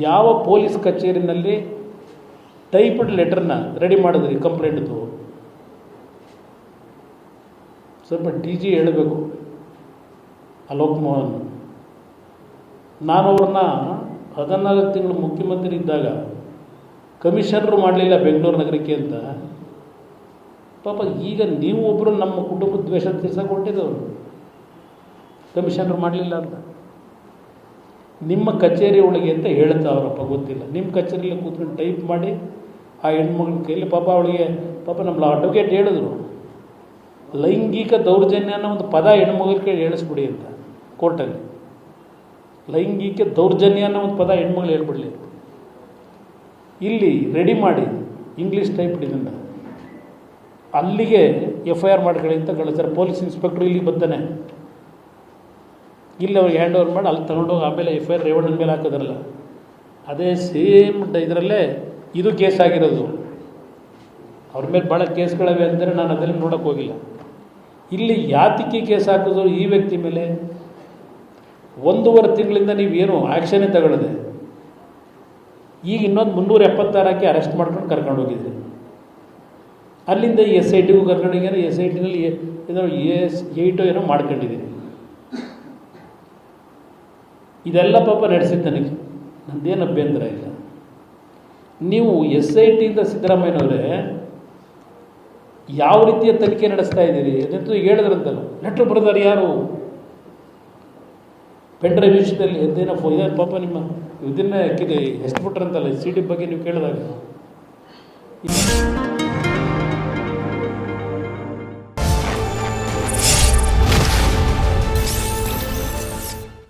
ಯಾವ ಪೊಲೀಸ್ ಕಚೇರಿನಲ್ಲಿ ಟೈಪ್ಡ್ ಲೆಟರ್ನ ರೆಡಿ ಮಾಡಿದ್ರಿ ಕಂಪ್ಲೇಂಟ್ದು ಸ್ವಲ್ಪ ಡಿ ಜಿ ಹೇಳಬೇಕು. ಅಲೋಕ್ ಮೋಹನ್. ನಾನು ಅವ್ರನ್ನ ಹದಿನಾಲ್ಕು ತಿಂಗಳು ಮುಖ್ಯಮಂತ್ರಿ ಇದ್ದಾಗ ಕಮಿಷನರು ಮಾಡಲಿಲ್ಲ ಬೆಂಗಳೂರು ನಗರಕ್ಕೆ ಅಂತ. ಪಾಪ ಈಗ ನೀವು ಒಬ್ಬರು ನಮ್ಮ ಕುಟುಂಬದ ದ್ವೇಷ ತೀರ್ಸಕ್ಕೆ ಹೊಂಟಿದ್ದವರು ಕಮಿಷನರು ಮಾಡಲಿಲ್ಲ ಅಂತ. ನಿಮ್ಮ ಕಚೇರಿ ಒಳಗೆ ಅಂತ ಹೇಳ್ತಾವ್ರಪ್ಪ ಗೊತ್ತಿಲ್ಲ. ನಿಮ್ಮ ಕಚೇರಿಯಲ್ಲಿ ಕೂತ್ಕೊಂಡು ಟೈಪ್ ಮಾಡಿ ಆ ಹೆಣ್ಮಗಳ ಕೈಲಿ, ಪಾಪ ಅವಳಿಗೆ, ಪಾಪ ನಮ್ಮ ಅಡ್ವೊಕೇಟ್ ಹೇಳಿದ್ರು. ಲೈಂಗಿಕ ದೌರ್ಜನ್ಯ ಅನ್ನೋ ಒಂದು ಪದ ಹೆಣ್ಮಗಳ ಕೈ ಹೇಳಿಸ್ಬಿಡಿ ಅಂತ ಕೋರ್ಟಲ್ಲಿ ಲೈಂಗಿಕ ದೌರ್ಜನ್ಯ ಅನ್ನೋ ಒಂದು ಪದ ಹೆಣ್ಮಗಳು ಹೇಳ್ಬಿಡಲಿ ಇಲ್ಲಿ ರೆಡಿ ಮಾಡಿ ಇಂಗ್ಲೀಷ್ ಟೈಪ್ ಇದನ್ನ ಅಲ್ಲಿಗೆ ಎಫ್ ಐ ಆರ್ ಮಾಡ್ಕೊಳ್ಳಿ ಅಂತ ಕಳಿಸ್ತಾರೆ. ಪೊಲೀಸ್ ಇನ್ಸ್ಪೆಕ್ಟ್ರ್ ಇಲ್ಲಿಗೆ ಬರ್ತಾನೆ. ಇಲ್ಲಿ ಅವ್ರಿಗೆ ಹ್ಯಾಂಡ್ ಓವರ್ ಮಾಡಿ ಅಲ್ಲಿ ತಗೊಂಡೋಗಿ ಆಮೇಲೆ ಎಫ್ ಐ ಆರ್ ರೇವಣ್ಣನ ಮೇಲೆ ಹಾಕೋದ್ರಲ್ಲ, ಅದೇ ಸೇಮ್ ಇದರಲ್ಲೇ ಇದು ಕೇಸ್ ಆಗಿರೋದು. ಅವ್ರ ಮೇಲೆ ಭಾಳ ಕೇಸ್ಗಳಿವೆ ಅಂದರೆ ನಾನು ಅದರಲ್ಲಿ ನೋಡೋಕ್ಕೆ ಹೋಗಿಲ್ಲ. ಇಲ್ಲಿ ಯಾತಿಕೆ ಕೇಸ್ ಹಾಕಿದ್ರು ಈ ವ್ಯಕ್ತಿ ಮೇಲೆ? ಒಂದೂವರೆ ತಿಂಗಳಿಂದ ನೀವೇನು ಆ್ಯಕ್ಷನೇ ತಗೊಳ್ಳದೆ. ಈಗ ಇನ್ನೊಂದು ಮುನ್ನೂರ ಎಪ್ಪತ್ತಾರಕ್ಕೆ ಅರೆಸ್ಟ್ ಮಾಡ್ಕೊಂಡು ಕರ್ಕೊಂಡು ಹೋಗಿದ್ರಿ. ಅಲ್ಲಿಂದ ಎಸ್ ಐ ಟಿಗೂ ಕರ್ಕೊಂಡು ಹೋಗ್ಯಾರ ಎಸ್ ಐ ಟಿನಲ್ಲಿ ಏನೋ ಎಸ್ ಏಯ್ಟು ಏನೋ ಮಾಡ್ಕೊಂಡಿದ್ದೀರಿ. ಇದೆಲ್ಲ ಪಾಪ ನಡೆಸಿದ್ದು ನನಗೆ. ನಂದೇನು ಅಭ್ಯಂತರ ಇಲ್ಲ ನೀವು ಎಸ್ ಐ ಟಿಯಿಂದ ಸಿದ್ದರಾಮಯ್ಯನವರೇ ಯಾವ ರೀತಿಯ ತನಿಖೆ ನಡೆಸ್ತಾ ಇದ್ದೀರಿ? ಅದಂತೂ ಹೇಳಿದ್ರಂತಲ್ಲ. ಲೆಟ್ರ್ ಬರೆದಾರೆ ಯಾರು? ಪೆಂಡ್ರೈವ್ ವಿಷಯದಲ್ಲಿ ಎದ್ದೇನೋ ಫೋ ಇದೆ ಪಾಪ ನಿಮ್ಮ ಇದನ್ನೇ ಎಷ್ಟು ಬಿಟ್ರಂತಲ್ಲ ಸಿ ಡಿ ಬಗ್ಗೆ ನೀವು ಕೇಳಿದಾಗ.